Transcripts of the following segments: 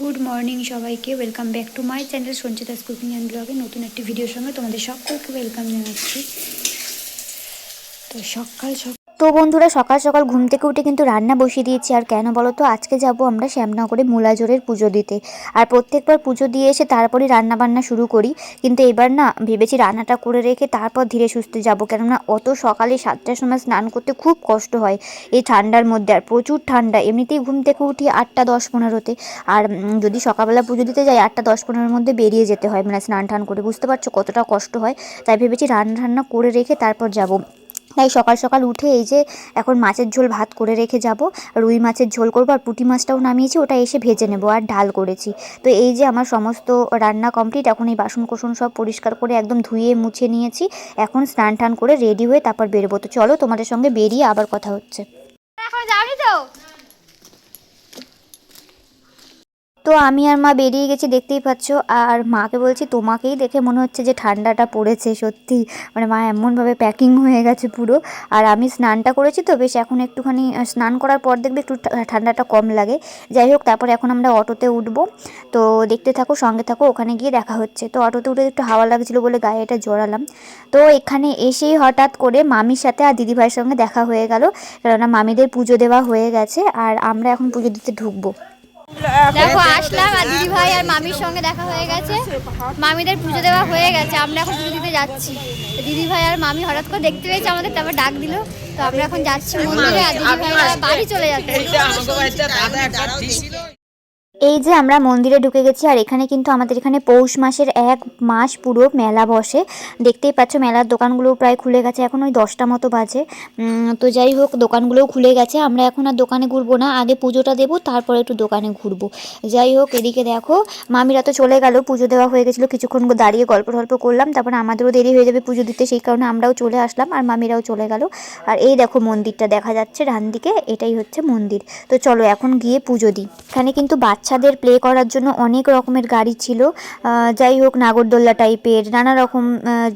Good morning সবাইকে, welcome back to my channel Sanchita's cooking and ব্লগে। নতুন একটি ভিডিওর সঙ্গে তোমাদের সকলকে ওয়েলকাম জানাচ্ছি। তো সকাল সকাল তো বন্ধুরা, সকাল সকাল ঘুম থেকে উঠে কিন্তু রান্না বসিয়ে দিয়েছি। আর কেন বলো তো, আজকে যাব আমরা শ্যামনগরে মূলাজোরের পুজো দিতে। আর প্রত্যেকবার পুজো দিয়ে এসে তারপরই রান্না বান্না শুরু করি। কিন্তু এবার না, ভেবেছি রান্নাটা করে রেখে তারপর ধীরে সুস্থে যাব। কেননা, অত সকালে সাতটার সময় স্নান করতে খুব কষ্ট হয় এই ঠান্ডার মধ্যে। আর প্রচুর ঠান্ডা, এমনিতেই ঘুম থেকে উঠি আটটা দশ পনেরোতে। আর যদি সকালবেলা পুজো দিতে যাই, আটটা দশ পনেরোর মধ্যে বেরিয়ে যেতে হয়। মানে স্নান টান করে, বুঝতে পারছ কতটা কষ্ট হয়? তাই ভেবেছি রান্না টান্না করে রেখে তারপর যাব। তাই সকাল সকাল উঠে এই যে এখন মাছের ঝোল ভাত করে রেখে যাব, রুই মাছের ঝোল করব আর পুঁটি মাছটাও নামিয়েছি, ওটা এসে ভেজে নেব আর ডাল করেছি। তো এই যে আমার সমস্ত রান্না কমপ্লিট এখন এই বাসন কোসন সব পরিষ্কার করে একদম ধুয়ে মুছে নিয়েছি, এখন স্নান টান করে রেডি হয়ে তারপর বেরোবো। তো চলো তোমাদের সঙ্গে বেরিয়ে আবার কথা হচ্ছে। এখন তো আমি আর মা বেরিয়ে গেছি, দেখতেই পাচ্ছ। আর মাকে বলছি, তোমাকেই দেখে মনে হচ্ছে যে ঠান্ডাটা পড়েছে, সত্যি। মানে মা এমনভাবে প্যাকিং হয়ে গেছে পুরো। আর আমি স্নানটা করেছি তো, বেশ এখন একটুখানি স্নান করার পর দেখবে একটু ঠান্ডাটা কম লাগে। যাই হোক, তারপর এখন আমরা অটোতে উঠবো। তো দেখতে থাকো, সঙ্গে থাকো, ওখানে গিয়ে দেখা হচ্ছে। তো অটোতে উঠে একটু হাওয়া লাগছিল বলে গায়ে এটা জড়ালাম। তো এখানে এসেই হঠাৎ করে মামির সাথে আর দিদিভাইয়ের সঙ্গে দেখা হয়ে গেল। কেননা মামিদের পুজো দেওয়া হয়ে গেছে, আর আমরা এখন পুজো দিতে ঢুকবো। দেখো আসলাম আর দিদি ভাই আর মামির সঙ্গে দেখা হয়ে গেছে। মামিদের পুজো দেওয়া হয়ে গেছে আমরা এখন পুজো দিতে যাচ্ছি। দিদি ভাই আর মামি হঠাৎ করে দেখতে পেয়েছে আমাদের তারপর ডাক দিল। তো আমরা এখন যাচ্ছি মন্দিরে আর দিদি ভাই বাড়ি চলে যাচ্ছে। এই যে আমরা মন্দিরে ঢুকে গেছি, আর এখানে কিন্তু আমাদের এখানে পৌষ মাসের এক মাস পুরো মেলা বসে। দেখতেই পাচ্ছ মেলার দোকানগুলো প্রায় খুলে গেছে, এখন ওই দশটা মতো বাজে। তো যাই হোক, দোকানগুলোও খুলে গেছে। আমরা এখন আর দোকানে ঘুরবো না, আগে পুজোটা দেবো, তারপরে একটু দোকানে ঘুরবো। যাই হোক, এদিকে দেখো, মামিরা তো চলে গেল, পুজো দেওয়া হয়ে গেছিল, কিছুক্ষণ দাঁড়িয়ে গল্প টল্প করলাম, তারপরে আমাদেরও দেরি হয়ে যাবে পুজো দিতে, সেই কারণে আমরাও চলে আসলাম, আর মামিরাও চলে গেল। আর এই দেখো মন্দিরটা দেখা যাচ্ছে, ডান দিকে, এটাই হচ্ছে মন্দির। তো চলো এখন গিয়ে পুজো দিই। এখানে কিন্তু বাচ্চাদের প্লে করার জন্য অনেক রকমের গাড়ি ছিল। যাই হোক, নাগরদোল্লা টাইপের নানা রকম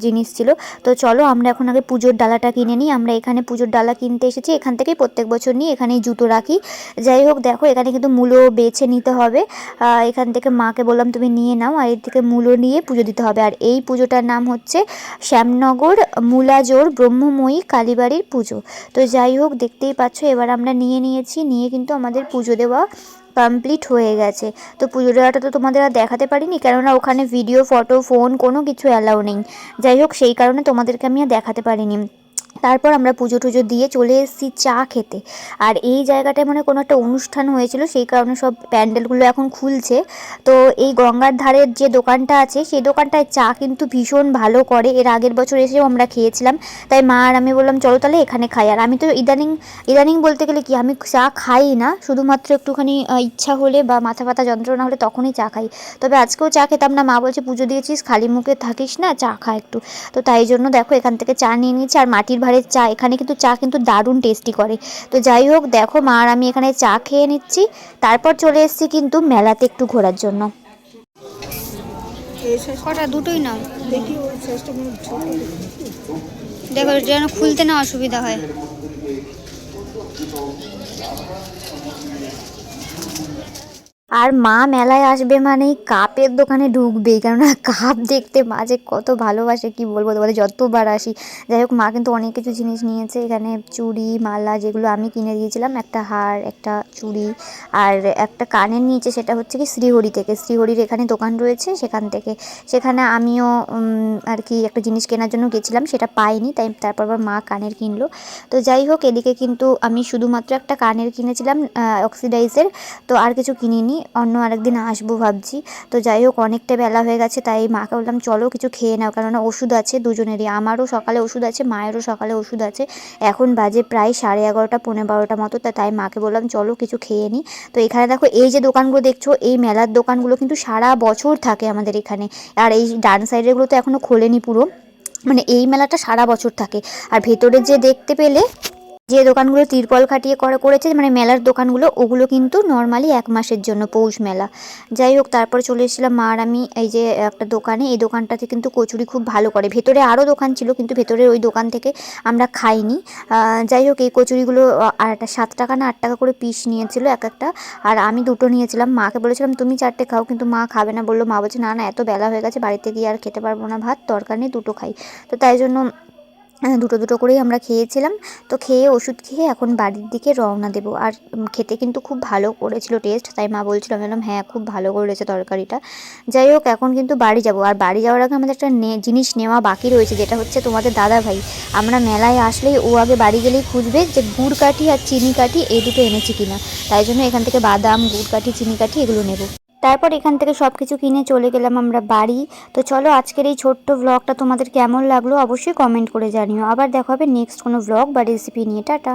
জিনিস ছিল। তো চলো, আমরা এখন আগে পুজোর ডালাটা কিনে নিই। আমরা এখানে পুজোর ডালা কিনতে এসেছি। এখান থেকেই প্রত্যেক বছর নিই এখানেই জুতো রাখি। যাই হোক, দেখো, এখানে কিন্তু মূলো বেছে নিতে হবে। এখান থেকে মাকে বললাম, তুমি নিয়ে নাও। আর এর থেকে মূলো নিয়ে পুজো দিতে হবে। আর এই পুজোটার নাম হচ্ছে শ্যামনগর মূলাজোর ব্রহ্মময়ী কালীবাড়ির পুজো। তো যাই হোক, দেখতেই পাচ্ছ, এবার আমরা নিয়ে নিয়েছি। নিয়ে কিন্তু আমাদের পুজো দেওয়া কমপ্লিট হয়ে গেছে। তো পুজো দেওয়াটা তো তোমাদের আর দেখাতে পারিনি, কেননা ওখানে ভিডিও ফটো ফোন কোনো কিছু অ্যালাউ নেই। যাই হোক, সেই কারণে তোমাদেরকে আমি আর দেখাতে পারিনি। তারপর আমরা পুজো টুজো দিয়ে চলে এসেছি চা খেতে। আর এই জায়গাটায় মানে কোনো একটা অনুষ্ঠান হয়েছিল, সেই কারণে সব প্যান্ডেলগুলো এখন খুলছে। তো এই গঙ্গার ধারের যে দোকানটা আছে, সেই দোকানটায় চা কিন্তু ভীষণ ভালো করে। এর আগের বছর এসেও আমরা খেয়েছিলাম। তাই মা আর আমি বললাম, চলো তাহলে এখানে খাই। আর আমি তো ইদানিং ইদানিং বলতে গেলে কি, আমি চা খাই না। শুধুমাত্র একটুখানি ইচ্ছা হলে বা মাথা ব্যথা যন্ত্রণা হলে তখনই চা খাই। তবে আজকেও চা খেতাম না। মা বলছে, পুজো দিয়েছিস, খালি মুখে থাকিস না, চা খা একটু। তো তাই জন্য দেখো, এখান থেকে চা নিয়ে নিয়েছি। আর মাটির ভাঁড়ের চা, এখানে কিন্তু চা কিন্তু দারুণ টেস্টি করে। তো যাই হোক, দেখো মা আর আমি এখানে চা খেয়ে নিচ্ছি। তারপর চলে এসেছি কিন্তু মেলাতে একটু ঘোরার জন্য। দুটোই দেখো, যেন খুলতে না অসুবিধা হয়। আর মা মেলায় আসবে মানে কাপের দোকানে ঢুকবেই, কেননা কাপ দেখতে মাঝে কত ভালোবাসে, কি বলব তোমাদের, যতবার আসি। যাই হোক, মা কিন্তু অনেক কিছু জিনিস নিয়েছে, এখানে চুড়ি, মালা যেগুলো আমি কিনে দিয়েছিলাম, একটা হার, একটা চুড়ি, আর একটা কানের নিয়েছে সেটা হচ্ছে কি শ্রীহরি থেকে। শ্রীহরির এখানে দোকান রয়েছে, সেখান থেকে। সেখানে আমিও আর কি একটা জিনিস কেনার জন্য গেছিলাম, সেটা পাইনি, তাই তারপর আবার মা কানের কিনলো। তো যাই হোক, এদিকে কিন্তু আমি শুধুমাত্র একটা কানের কিনেছিলাম অক্সিডাইজের, তো আর কিছু কিনিনি। অন্য আরেকদিন আসব ভাবছি। তো যাই হোক, অনেকটা বেলা হয়ে গেছে, তাই মাকে বললাম, চলো কিছু খেয়ে নাও, কেননা ওষুধ আছে দুজনেরই। আমারও সকালে ওষুধ আছে, মায়েরও সকালে ওষুধ আছে। এখন বাজে প্রায় সাড়ে এগারোটা, পৌনে বারোটা মতো তাই মাকে বললাম, চলো কিছু খেয়ে নিই তো এখানে দেখো, এই যে দোকানগুলো দেখছ, এই মেলার দোকানগুলো কিন্তু সারা বছর থাকে আমাদের এখানে। আর এই ডান সাইডেরগুলো তো এখনও খোলেনি পুরো। মানে এই মেলাটা সারা বছর থাকে। আর ভেতরে যে দেখতে পেলে যে দোকানগুলো তিরপল খাটিয়ে করে করেছে মানে মেলার দোকানগুলো, ওগুলো কিন্তু নর্মালি এক মাসের জন্য পৌষ মেলা। যাই হোক, তারপরে চলে এসেছিলাম মা আর আমি, এই যে একটা দোকানে। এই দোকানটাতে কিন্তু কচুরি খুব ভালো করে। ভেতরে আরও দোকান ছিল, কিন্তু ভেতরের ওই দোকান থেকে আমরা খাইনি। যাই হোক, এই কচুরিগুলো আর একটা সাত টাকা না আট টাকা করে পিস নিয়েছিল এক একটা। আর আমি দুটো নিয়েছিলাম। মাকে বলেছিলাম, তুমি চারটে খাও, কিন্তু মা খাবে না। বলল, মা বলছে, না না, এত বেলা হয়ে গেছে, বাড়িতে গিয়ে আর খেতে পারব না, ভাত দরকার নেই, দুটো খাই। তো তাই জন্য দুটো দুটো করেই আমরা খেয়েছিলাম। তো খেয়ে ওষুধ খেয়ে এখন বাড়ির দিকে রওনা দেবো। আর খেতে কিন্তু খুব ভালো করেছিল টেস্ট তাই মা বলছিল, আমি বললাম হ্যাঁ খুব ভালো করেছে তরকারিটা। যাই হোক, এখন কিন্তু বাড়ি যাব। আর বাড়ি যাওয়ার আগে আমাদের একটা জিনিস নেওয়া বাকি রয়েছে, যেটা হচ্ছে তোমাদের দাদা ভাই আমরা মেলায় আসলেই ও আগে বাড়ি গেলেই খুঁজবে যে গুড় কাঠি আর চিনি কাঠি এই দুটো এনেছি কিনা। তাই জন্য এখান থেকে বাদাম, গুড় কাঠি, চিনি কাঠি এগুলো নেব। তারপর এখান থেকে সব কিছু কিনে চলে গেলাম আমরা বাড়ি। তো চলো আজকের এই ছোট্ট ব্লগটা তোমাদের কেমন লাগল অবশ্যই কমেন্ট করে জানিও। আবার দেখা হবে নেক্সট কোনো ব্লগ বা রেসিপি নিয়ে। টাটা।